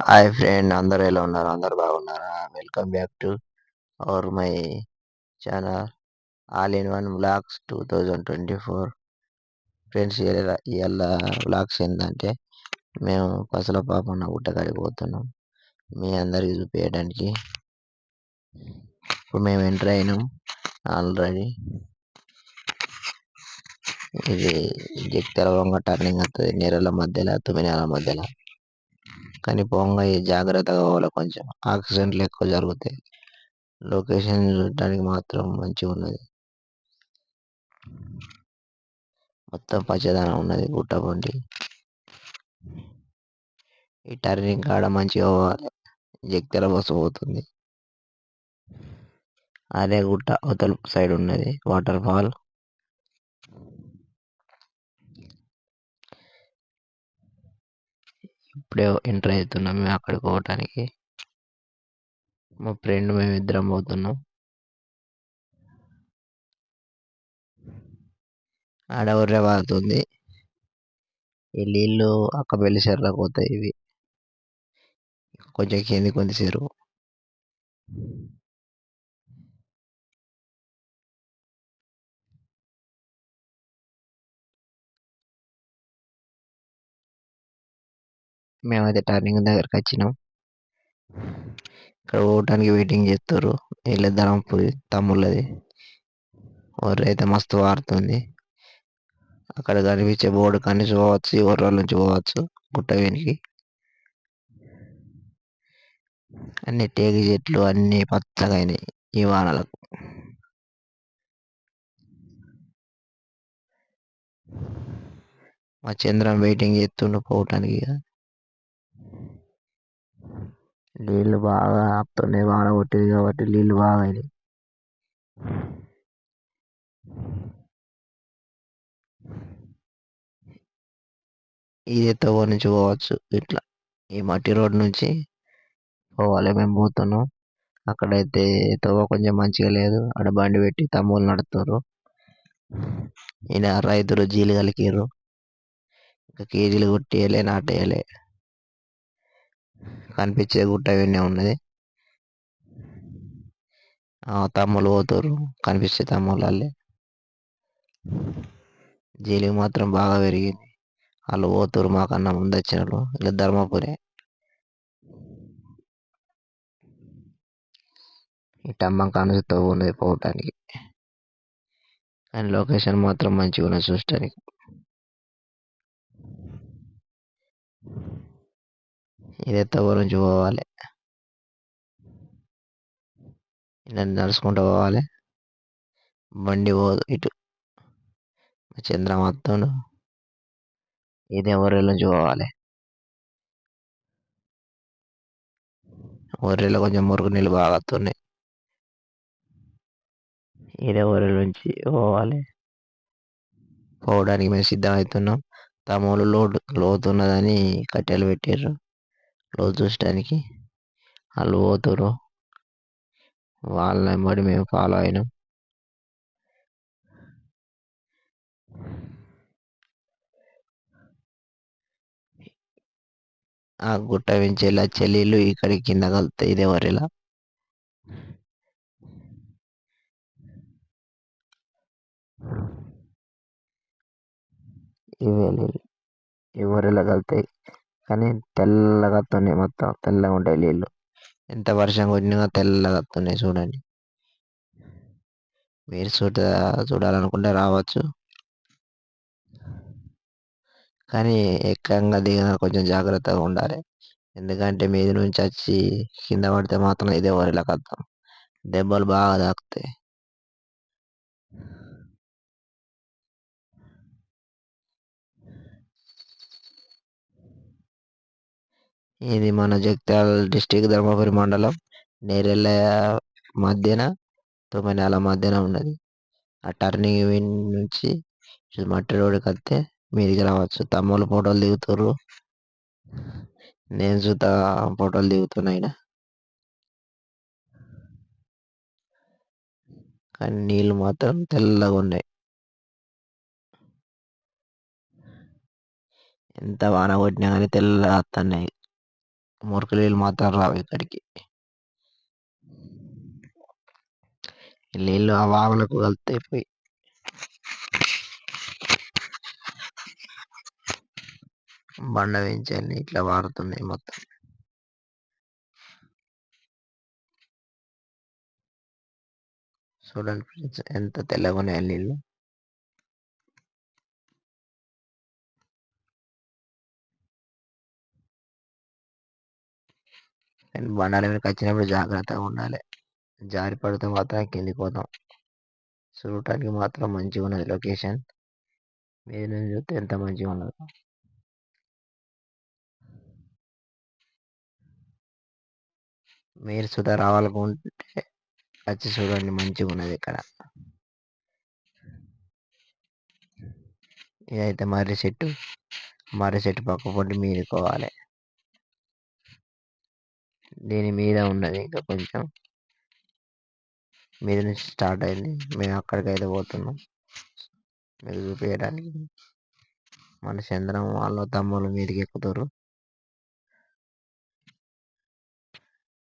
Hi friend అందరు ఎలా ఉన్నారు? అందరు బాగున్నారా? Welcome back to our my channel all in one blogs two thousand twenty four friends ఇవాళ బ్లాగ్స్ ఏంటంటే మేము పసల పాపన్న గుట్టకాడికి పోతున్నాం. మీ అందరికి చూపించడానికి ఇప్పుడు మేము ఎంటర్ అయినాం ఆల్రెడీ ఇది జగిత్యాల వంగ టర్నింగ్ వస్తుంది నేరల మధ్యలో తుమినేల మధ్యలో. కానీ పోంగా జాగ్రత్తగా పోవాలి కొంచెం. యాక్సిడెంట్లు ఎక్కువ జరుగుతాయి. లొకేషన్ చూడటానికి మాత్రం మంచిగా ఉన్నది. మొత్తం పచ్చదనం ఉన్నది గుట్ట బండి. ఈ టర్నింగ్ కాడ మంచిగా పోవాలి. జగిత్యాల బస్సు పోతుంది. అదే గుట్ట అవతల సైడ్ ఉన్నది. వాటర్ ఫాల్ ఇప్పుడే ఎంటర్ అవుతున్నాం మేము అక్కడికి పోవటానికి. మా ఫ్రెండ్ మేము ఇద్దరం పోతున్నాం. ఆడ ఉర్రే వారుతుంది ఈ నీళ్ళు అక్క పెళ్ళి చెర్లకు పోతాయి ఇవి. కొంచెం కింది కొంత చెరువు మేమైతే టర్నింగ్ దగ్గరికి వచ్చినాం. ఇక్కడ పోవటానికి వెయిటింగ్ చేస్తారు. వీళ్ళ ధర్మపురి తమ్ముళ్ళది. ఒర్రె అయితే మస్తు వారుతుంది. అక్కడ కనిపించే బోర్డు కానీ పోవచ్చు ఈ నుంచి పోవచ్చు గుట్ట వెనికి అన్ని టేకు చెట్లు అన్ని పచ్చగా అయినాయి ఈ వానలకు. మా చంద్రం వెయిటింగ్ చేస్తుండు పోవటానికి నీళ్ళు బాగా ఆపుతున్నాయి వాన కొట్టింది కాబట్టి నీళ్ళు బాగా అయినాయి. ఇది తవ్వ నుంచి పోవచ్చు ఇట్లా. ఈ మట్టి రోడ్ నుంచి పోవాలి మేము పోతున్నాం. అక్కడైతే తవ్వ కొంచెం మంచిగా లేదు. అక్కడ బండి పెట్టి తమ్ముళ్ళు నడుతున్నారు ఈయన రైతులు జీలు కలికిర్రు. ఇంకా కేజీలు కొట్టేయలే నాటేయలే. కనిపించే గుట్ట విన్నే ఉన్నది. తమ్ముళ్ళు పోతారు కనిపించే వాళ్ళే జీలికి మాత్రం బాగా పెరిగింది. వాళ్ళు పోతారు మాకన్నా ముందు వచ్చిన వాళ్ళు ఇలా ధర్మపురే. ఈ టమ్మం కానుతో ఉన్నది పోవటానికి. కానీ లొకేషన్ మాత్రం మంచిగా ఉన్నది చూడటానికి ఇదే తవ్వ నుంచి పోవాలి. ఇలా నడుచుకుంటూ పోవాలి. బండి పోదు ఇటు. చంద్ర మొత్తం ఇదే ఒర్రెల నుంచి పోవాలి. ఒర్రెలో కొంచెం మురుగు నీళ్ళు బాగా వస్తున్నాయి ఇదే ఒర్రెల నుంచి పోవాలి. పోవడానికి మేము సిద్ధమవుతున్నాం తమూలు లోటు లోతున్నదని కట్టెలు పెట్టారు లోతు చూసడానికి వాళ్ళు పోతురు వాళ్ళ వెంబడి మేము ఫాలో అయినాం. ఆ గుట్ట నుంచి వచ్చే నీళ్ళు ఇక్కడికి కింద కలుతాయి. ఇదే వరిలా ఇవే ఇవరిలా కలుతాయి. కానీ తెల్లగా వస్తున్నాయి మొత్తం తెల్లగా ఉంటాయి నీళ్ళు ఎంత వర్షం కొట్టినా తెల్లగా వస్తున్నాయి చూడండి. మీరు చూడ చూడాలనుకుంటే రావచ్చు. కానీ ఎక్కంగా దిగిన కొంచెం జాగ్రత్తగా ఉండాలి. ఎందుకంటే మీద నుంచి వచ్చి కింద పడితే మాత్రం ఇదే వరిలో కద్దాం దెబ్బలు బాగా తాకుతాయి. ఇది మన జగిత్యాల డిస్టిక్ ధర్మపురి మండలం నేరెళ్ళ మధ్యన తొమ్మిది మధ్యన ఉన్నది. ఆ టర్నింగ్ నుంచి మట్టి రోడ్డుకి వస్తే మీదికి రావచ్చు. తమ్ముళ్ళు ఫోటోలు దిగుతారు నేను చూత ఫోటోలు దిగుతున్నా కానీ నీళ్ళు మాత్రం తెల్లగా ఉన్నాయి. ఎంత వాన కొట్టినా కానీ తెల్లగా వస్తున్నాయి మురికి నీళ్ళు మాత్రం రావు ఇక్కడికి. నీళ్ళు ఆ వాగులకు కలుస్తాయి పోయి. బండ పెంచాలి ఇట్లా వారుతున్నాయి మొత్తం. చూడండి ఫ్రెండ్స్ ఎంత తెల్లగా ఉన్నాయి నీళ్ళు. అండ్ బండాల మీదకి వచ్చినప్పుడు జాగ్రత్తగా ఉండాలి. జారి పడితే మాత్రం వెళ్ళిపోతాం చూడటానికి మాత్రం మంచిగా ఉన్నది లొకేషన్. మీద నుంచి చూస్తే ఎంత మంచిగా ఉన్నదో. మీరు సుధా రావాలనుకుంటే వచ్చి చూడండి మంచిగా ఉన్నది ఇక్కడ. ఇదైతే మర్రి చెట్టు. మర్రి చెట్టు పక్క పొంటి మీరుకోవాలి. దీని మీద ఉన్నది ఇంకా కొంచెం. మీద నుంచి స్టార్ట్ అయింది. మేము అక్కడికి అయితే పోతున్నాం. మీకు చూపించడానికి మన చంద్రం వాళ్ళ తమ్ముళ్ళు మీదకి ఎక్కుతారు.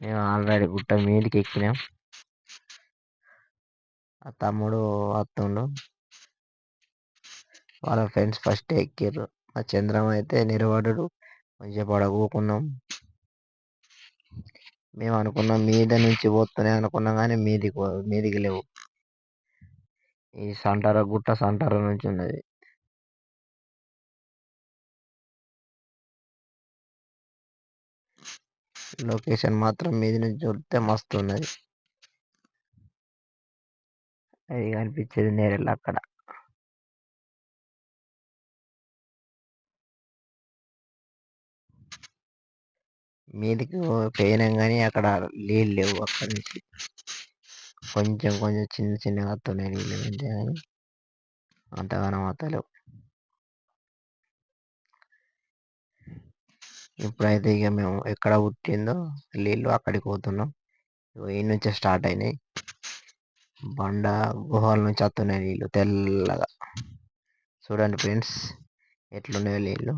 మేము ఆల్రెడీ గుట్ట మీదకి ఎక్కినాం. ఆ తమ్ముడు వస్తుండు. వాళ్ళ ఫ్రెండ్స్ ఫస్ట్ ఎక్కిర్రు. ఆ చంద్రం అయితే నిలబడడు మంచిగా పడగూకున్నాం. మేము అనుకున్నాం మీద నుంచి పోతున్నాయి అనుకున్నాం కానీ మీదికి మీదికి లేవు. ఈ సంటార గుట్ట సంటార నుంచి ఉన్నది. లొకేషన్ మాత్రం మీది నుంచి చూస్తే మస్తు ఉన్నది. అది కనిపించేది నేరెళ్ళ అక్కడ. మీదికి పోయినాం కానీ అక్కడ నీళ్ళు లేవు అక్కడి నుంచి. కొంచెం కొంచెం చిన్న చిన్నగా వస్తున్నాయి నీళ్ళు అంతే కానీ అంతగానం వస్తలేవు. ఇప్పుడైతే ఇక మేము ఎక్కడ పుట్టిందో నీళ్ళు అక్కడికి పోతున్నాం. ఈ నుంచే స్టార్ట్ అయినాయి. బండ గుహల నుంచి వస్తున్నాయి నీళ్ళు తెల్లగా. చూడండి ఫ్రెండ్స్ ఎట్లున్నాయో నీళ్ళు.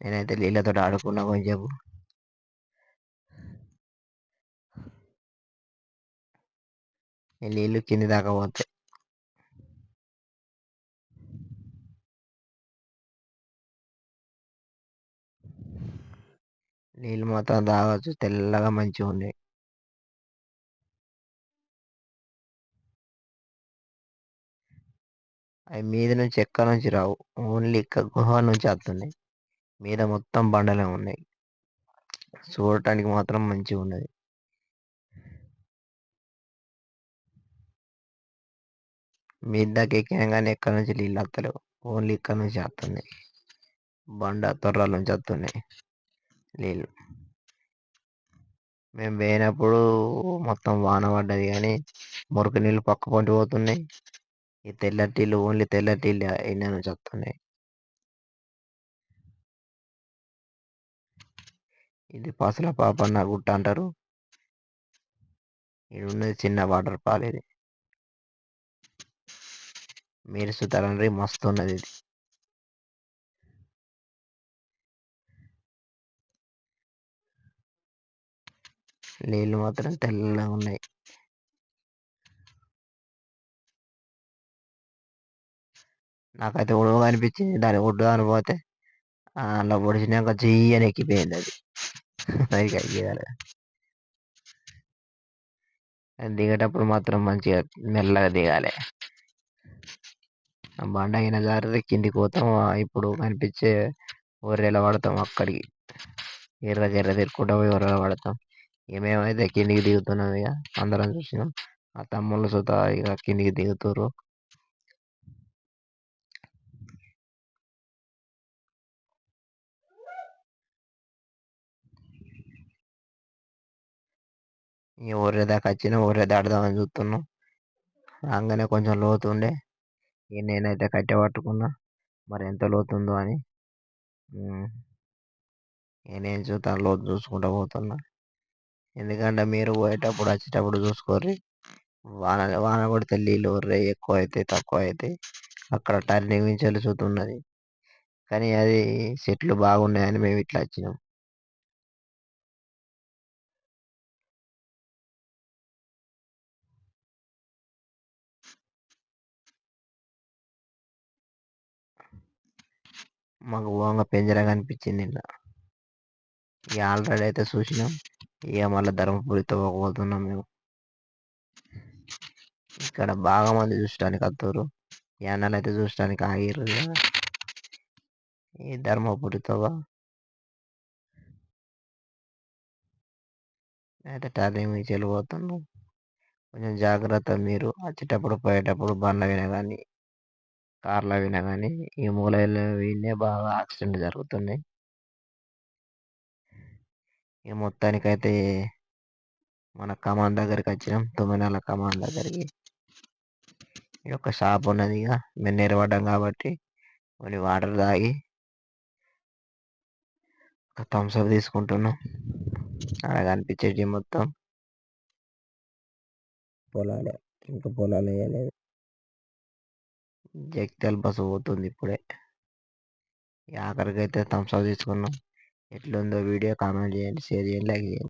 నేనైతే నీళ్ళతో ఆడుకున్నా కొంచెంసేపు. నీళ్ళు కింది దాకా పోతాయి నీళ్ళు మొత్తం తాగొచ్చు తెల్లగా మంచిగా ఉన్నాయి అవి మీద నుంచి ఎక్కడ నుంచి రావు ఓన్లీ ఇక్కడ గుహ నుంచి వస్తున్నాయి మీద మొత్తం బండలే ఉన్నాయి. చూడటానికి మాత్రం మంచిగా ఉన్నది మీద ఎక్కినా కానీ ఎక్కడి నుంచి నీళ్ళు వస్తలేవు. ఓన్లీ ఇక్కడ నుంచి వస్తున్నాయి. బండ తొర్రాల నుంచి వస్తున్నాయి నీళ్ళు. మేము పోయినప్పుడు మొత్తం వాన పడ్డది కానీ మురికి నీళ్ళు పక్క పంటి పోతున్నాయి. ఈ తెల్లటిళ్ళు ఓన్లీ తెల్లటి నీళ్ళు నుంచి వస్తున్నాయి. ఇది పసల పాపన్న గుట్ట అంటారు. ఇది ఉన్నది చిన్న వాటర్ ఫాల్ ఇది. మీరు సుతారండ్రి మస్తు ఉన్నది ఇది. నీళ్ళు మాత్రం తెల్లగా ఉన్నాయి. నాకైతే ఉడవగా అనిపించింది. దాని ఒడ్డు అని పోతే అలా పొడిచినాక చెయ్యని ఎక్కిపోయింది అది. అది అయ్యాలి దిగేటప్పుడు మాత్రం మంచిగా మెల్లగా దిగాలి. బండ అయిన జారి కిందికి పోతాం. ఇప్పుడు కనిపించే ఒర్రెల పడతాం అక్కడికి. ఎర్ర జర్ర తిరుక్కుంటా పోయి ఒర్రెలా పడతాం. ఇక మేమైతే కిందికి దిగుతున్నాం ఇక. అందరం చూసినాం. ఆ తమ్ముళ్ళు సుత ఇక కిందికి దిగుతారు ఇక ఒర్రె దాకా వచ్చిన ఒర్రె దాటుదామని చూస్తున్నాం. రాగానే కొంచెం లోతు ఉండే ఇక నేనైతే కట్టె పట్టుకున్నా. మరి ఎంత లోతు ఉందో అని నేను చూస్తాను లోతు చూసుకుంటా పోతున్నా. ఎందుకంటే మీరు పోయేటప్పుడు వచ్చేటప్పుడు చూసుకోర్రి. వాన వాన కొడితే నీళ్ళు ఒర్రే ఎక్కువ అవుతాయి తక్కువ అవుతాయి అక్కడ టర్నింగ్ నుంచి వెళ్ళి చూస్తున్నది. కానీ అది చెట్లు బాగున్నాయని మేము ఇట్లా వచ్చినాం. మాకు ఓంగా పెంజర కనిపించింది ఇలా ఇక ఆల్రెడీ అయితే చూసినాం. ఇక మళ్ళీ ధర్మపురితో పోతున్నాం మేము. ఇక్కడ బాగా మంది చూసడానికి వస్తారు యానాలు అయితే చూసడానికి ఆగిర్రు ఈ ధర్మపురితో అయితే టర్నింగ్ నుంచి వెళ్ళిపోతున్నాం కొంచెం జాగ్రత్త మీరు. వచ్చేటప్పుడు పోయేటప్పుడు బండ్ల వినా కానీ కార్లు అయినా కానీ ఈ మూలలో వీళ్ళే బాగా యాక్సిడెంట్ జరుగుతున్నాయి ఇక మొత్తానికైతే మన కమాన్ దగ్గరికి వచ్చినాం తొమ్మిది కమాన్ దగ్గరికి. ఈ యొక్క షాప్ ఉన్నది ఇక మేము నిలబడ్డాం కాబట్టి కొన్ని వాటర్ తాగి ఒక థమ్స్అప్ తీసుకుంటున్నాం. అలా కనిపించేటి మొత్తం పొలాలే. ఇంకా పొలాలు వేయలేదు జగిత్యాల బస్సు పోతుంది ఇప్పుడే. ఆఖరికైతే అయితే థమ్స్అప్ తీసుకున్నాం. ఎట్లుందో వీడియో కామెంట్ చేయండి షేర్ చేయండి లైక్ చేయండి.